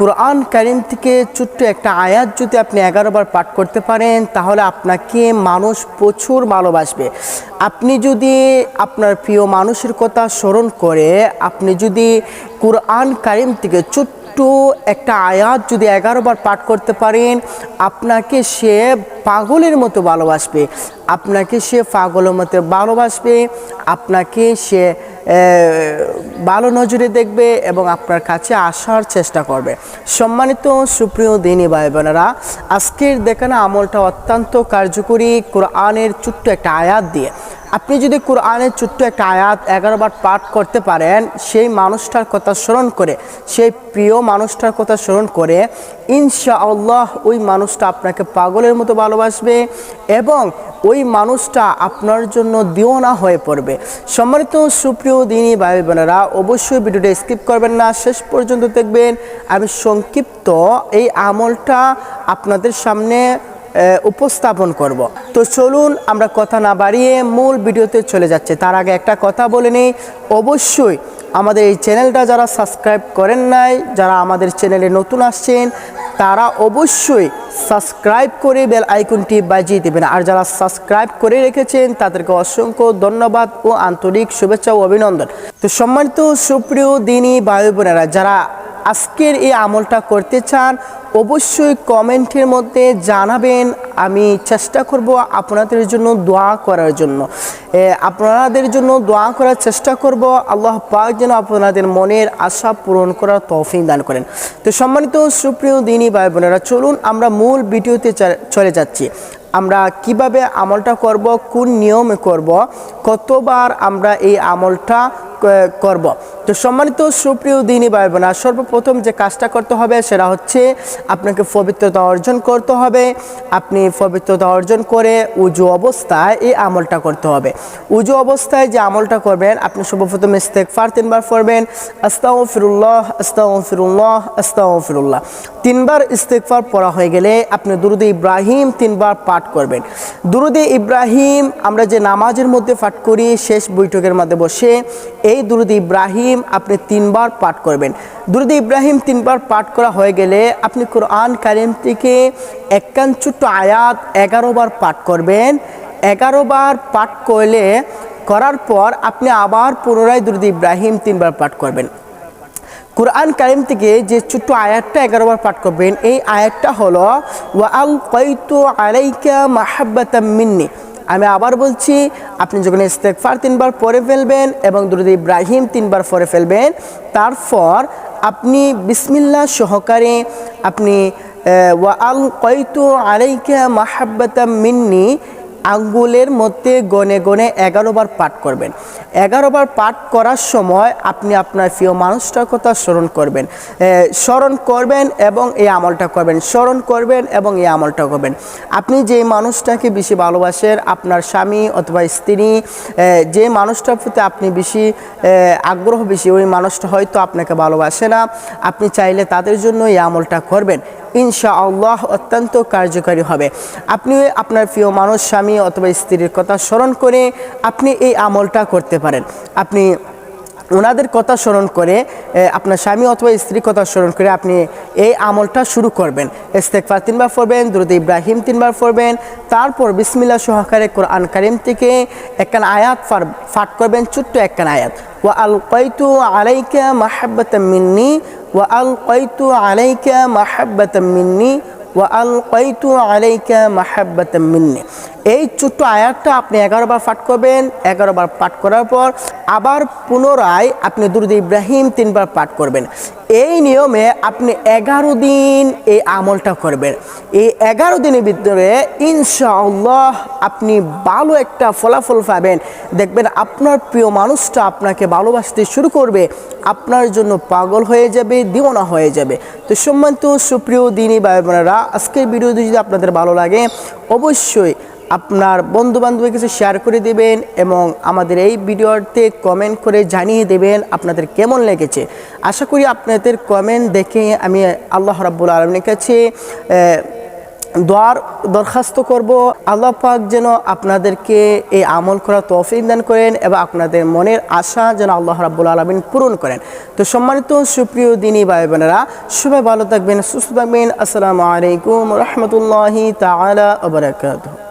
কোরআন কারিম থেকে ছোট্ট একটা আয়াত যদি আপনি এগারো বার পাঠ করতে পারেন, তাহলে আপনাকে মানুষ প্রচুর ভালোবাসবে। আপনি যদি আপনার প্রিয় মানুষের কথা স্মরণ করে, আপনি যদি কোরআন কারিম থেকে ছোট্ট একটা আয়াত যদি এগারো বার পাঠ করতে পারেন, আপনাকে সে পাগলের মতো ভালোবাসবে। আপনাকে সে পাগলের মতো ভালোবাসবে, আপনাকে সে ভালো নজরে দেখবে এবং আপনার কাছে আসার চেষ্টা করবে। সম্মানিত সুপ্রিয় দিনী ভাই বোনেরা আজকের দেখানো আমলটা অত্যন্ত কার্যকরী কোরআনের ছোট্ট একটা আয়াত দিয়ে। আপনি যদি কোরআনের ছোট্ট একটা আয়াত এগারো বার পাঠ করতে পারেন, সেই মানুষটার কথা স্মরণ করে, সেই প্রিয় মানুষটার কথা স্মরণ করে, ইনশাআল্লাহ ওই মানুষটা আপনাকে পাগলের মতো ভালোবাসবে এবং ওই মানুষটা আপনার জন্য দিওনা হয়ে পড়বে। সম্মানিত সুপ্রিয় দিনী ভাই বোনেরা অবশ্যই ভিডিওটা স্কিপ করবেন না, শেষ পর্যন্ত দেখবেন। আমি সংক্ষিপ্ত এই আমলটা আপনাদের সামনে উপস্থাপন করব। তো চলুন আমরা কথা না বাড়িয়ে মূল ভিডিওতে চলে যাচ্ছে। তার আগে একটা কথা বলে নিই, অবশ্যই আমাদের এই চ্যানেলটা যারা সাবস্ক্রাইব করেন নাই, যারা আমাদের চ্যানেলে নতুন আসছেন, তারা অবশ্যই সাবস্ক্রাইব করে বেল আইকনটি বাজিয়ে দেবেন। আর যারা সাবস্ক্রাইব করে রেখেছেন, তাদেরকে অসংখ্য ধন্যবাদ ও আন্তরিক শুভেচ্ছা ও অভিনন্দন। তো সম্মানিত সুপ্রিয় দিনী বায়ু বোনেরা, যারা আজকের এই আমলটা করতে চান অবশ্যই কমেন্টের মধ্যে জানাবেন। আমি চেষ্টা করব আপনাদের জন্য দোয়া করার জন্য। আপনাদের জন্য দোয়া করার চেষ্টা করব। আল্লাহ পাক যেন আপনাদের মনের আশা পূরণ করার তৌফিক দান করেন। তো সম্মানিত সুপ্রিয় দিনী ভাই বোনেরা, চলুন আমরা মূল ভিডিওতে চলে যাচ্ছি। আমরা কীভাবে আমলটা করব, কোন নিয়মে করব, কতবার আমরা এই আমলটা করব। তো সম্মানিত সুপ্রিয় দিনী ভাই বোনা সর্বপ্রথম যে কাজটা করতে হবে সেটা হচ্ছে আপনাকে পবিত্রতা অর্জন করতে হবে। আপনি পবিত্রতা অর্জন করে উজু অবস্থায় এই আমলটা করতে হবে। উজু অবস্থায় যে আমলটা করবেন, আপনি সর্বপ্রথম ইস্তেকফার তিনবার পড়বেন আস্তাও ফিরুল্লাহ আস্তাও ফিরুল্লাহ আস্তাও ফিরুল্লাহ তিনবার ইস্তেকফার পড়া হয়ে গেলে আপনি দুরুদে ইব্রাহিম তিনবার পাঠ করবেন। দুরুদে ইব্রাহিম আমরা যে নামাজের মধ্যে পাঠ করি, শেষ বৈঠকের মধ্যে বসে এই দুরুদ ইব্রাহিম আপনি তিনবার পাঠ করবেন। দুরুদ ইব্রাহিম তিনবার পাঠ করা হয়ে গেলে আপনি কোরআন কারিম থেকে একান ছোট্ট আয়াত এগারো বার পাঠ করবেন। এগারো বার পাঠ করলে, করার পর আপনি আবার পুনরায় দুরুদ ইব্রাহিম তিনবার পাঠ করবেন। কোরআন কারিম থেকে যে ছোট্ট আয়াতটা এগারো বার পাঠ করবেন, এই আয়াতটা হলো, ওয়া আল কৈতু আলাইকা মাহাব্বাতাম মিন্নি। আমি আবার বলছি, আপনি যখন ইস্তেকফার তিনবার পরে ফেলবেন এবং দুরুদ ইব্রাহিম তিনবার পরে ফেলবেন, তারপর আপনি বিসমিল্লা সহকারে আপনি ওয়া আল কয়তু আলাইকা মাহাব্বাতাম মিন্নি আঙ্গুলের মধ্যে গনে গনে এগারো বার পাঠ করবেন। এগারো বার পাঠ করার সময় আপনি আপনার প্রিয় মানুষটার কথা স্মরণ করবেন। স্মরণ করবেন এবং এই আমলটা করবেন। স্মরণ করবেন এবং এই আমলটা করবেন। আপনি যে মানুষটাকে বেশি ভালোবাসেন, আপনার স্বামী অথবা স্ত্রী যে মানুষটার প্রতি আপনি বেশি আগ্রহ বেশি, ওই মানুষটা হয়তো আপনাকে ভালোবাসে না। আপনি চাইলে তাদের জন্য এই আমলটা করবেন। ইনশাআল্লাহ অত্যন্ত কার্যকারী হবে। আপনি আপনার প্রিয় মানুষ, স্বামী অথবা স্ত্রীর কথা স্মরণ করে আপনি এই আমলটা করতে পারেন। আপনি ওনাদের কথা স্মরণ করে আপনার স্বামী অথবা স্ত্রীর কথা স্মরণ করে আপনি এই আমলটা শুরু করবেন। ইস্তেকফার তিনবার পড়বেন, দুরুদ ইব্রাহিম তিনবার পড়বেন, তারপর বিসমিল্লা সহকারে কোরআন কারিম থেকে একখান আয়াত ফাট করবেন, ছোট্ট একখান আয়াত। ওয়া আল কৈতু আলাইকা মাহাব্বাত মিন্নি, ওয়া আল কৈতু আলাইকা মাহাব্বাত মিন্নি, ওয়া আল কৈতু আলাইকা মাহাব্বাত মিন্নি। এই ছোট্ট আয়াতটা আপনি এগারো বার পাঠ করবেন, এগারো বার পাঠ করার পর আবার পুনরায় আপনি দুরুদ ইব্রাহিম তিনবার পাঠ করবেন। এই নিয়মে আপনি এগারো দিন এই আমলটা করবেন। এই এগারো দিনের ভিতরে ইনশাআল্লাহ আপনি ভালো একটা ফলাফল পাবেন। দেখবেন আপনার প্রিয় মানুষটা আপনাকে ভালোবাসতে শুরু করবে, আপনার জন্য পাগল হয়ে যাবে, দিওনা হয়ে যাবে। তো সম্মানিত সুপ্রিয় দিনী ভাই বোনেরা, আজকের ভিডিওটি যদি আপনাদের ভালো লাগে, অবশ্যই আপনার বন্ধু বান্ধবের কাছে শেয়ার করে দেবেন এবং আমাদের এই ভিডিওতে কমেন্ট করে জানিয়ে দেবেন আপনাদের কেমন লেগেছে। আশা করি আপনাদের কমেন্ট দেখে আমি আল্লাহ রাব্বুল আলমীর কাছে দোয়ার দরখাস্ত করব। আল্লাহ পাক যেন আপনাদেরকে এই আমল করা তৌফিক দান করেন এবং আপনাদের মনের আশা যেন আল্লাহ রাব্বুল আলমিন পূরণ করেন। তো সম্মানিত সুপ্রিয় দিনী ভাই বোনেরা সবাই ভালো থাকবেন, সুস্থ থাকবেন। আসসালামু আলাইকুম রহমতুল্লাহি তাআলা ওয়া বারাকাতুহু।